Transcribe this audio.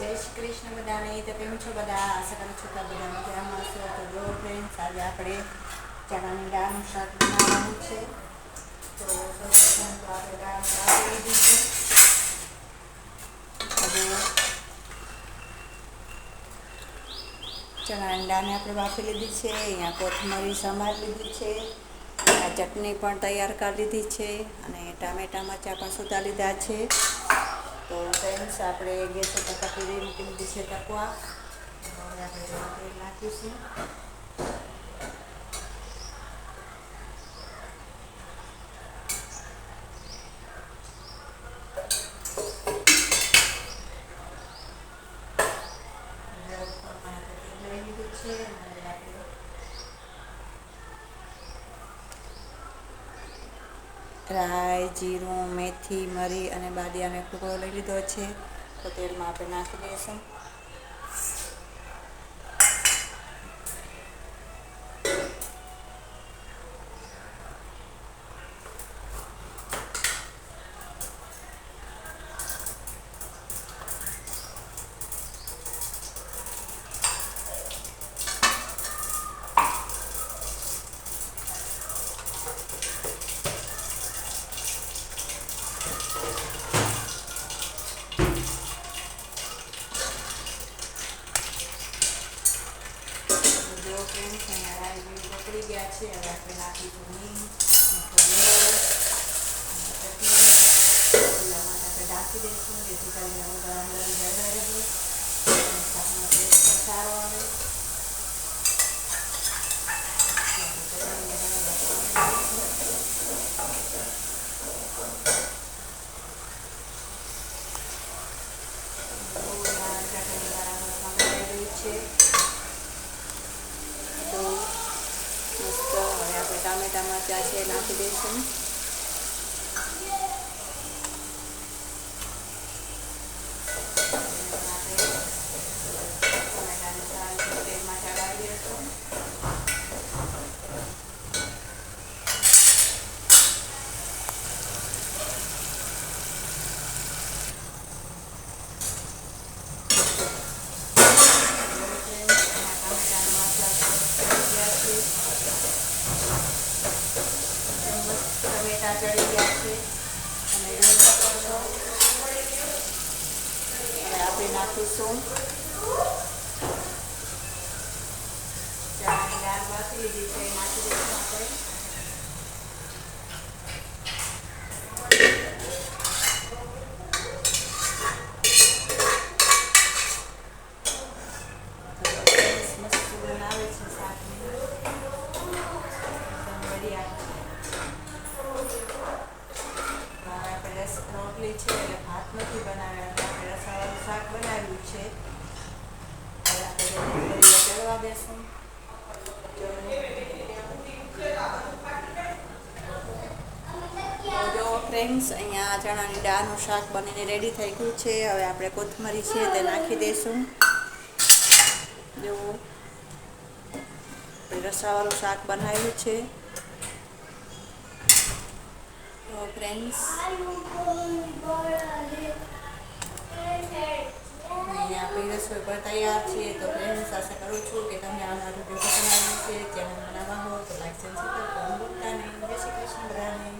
જય શ્રી કૃષ્ણ બધાને. તો કેમ છો બધા? આશા કરું છું કે બધા મજામાં છો તો જો ફ્રેન્ડ્સ આજે આપણે ચણાની દાળનું શાક બનાવવાનું છે. તો સૌપ્રથમ તો આપણે દાળ રાખી લીધી છે. હવે ચણાની દાળને આપણે બાફી લીધી છે. અહીંયા કોથમરી સમાર લીધી છે. આ ચટણી પણ તૈયાર કરી લીધી છે. અને ટામેટા, મરચાં પણ સુધા લીધા છે. તો ફ્રેન્ડ્સ આપણે ગેસ ઉપર તપેલી મૂકી દીધી છે તપવા હવે આપણે તેમાં તેલ નાખીશું હવે ઉપરમાં આપણે તેલ લઈ લીધું છે અને હવે આપણે રાઈ, જીરું, મેથી, મરી અને બાદિયાનો ટુકડો લઈ લીધો છે. તો તેલમાં આપણે નાખી દઈશું જો રાઈ જીરું પકડી ગયા છે હવે આપણે નાખીશું મીઠો ચટણી આપણે ઢાંકી દઈશું જેથી કરીને હું ગરમ ગરમ જળવાઈ રહે અને શાકનો ટેસ્ટ સારો આવે Thank આપણે ચટણીને બરાબર પાણી દઈશું. બહુ દાળ ચટણી બરાબર સમાઈ ગઈ છે તો મસ્ત હવે આપણે ટામેટા મરચાં છે નાખી દઈશું ટામેટાની સાલ છે તેલમાં ચડાવી દઈશું ટમેટા ચડી ગયા છે અને જોઈ શકો હવે આપણે નાખીશું. ચણાની દાળ બાકી લીધી છે નાખી દઈશું આપણે તો friends, મસ્ત બનાવે છે શાકને એકદમ બઢિયા હવે આપણે રસ રોટલી છે એટલે ભાત નથી બનાવ્યા આપણે રસાવાળું શાક બનાવ્યું છે. હવે આપણે ચડવા જો ફ્રેન્ડ્સ અહીંયા ચણાની દાળનું શાક બનીને રેડી થઈ ગયું છે. હવે આપણે કોથમરી છે તે નાખી દઈશું જો રસાવાળું શાક બનાવ્યું છે. તો ફ્રેન્ડ્સ અહીંયા આપણી રસોઈ પર તૈયાર છે તો ફ્રેન્ડ્સ આશા કરું છું કે તમને આ મારું પસંદ આવ્યું છે ચેનલ બનાવવા હો તો લાઈક સબસ્ક્રાઈબ કરવાનું ભૂલતા નહીં. જય શ્રી કૃષ્ણ બધાને.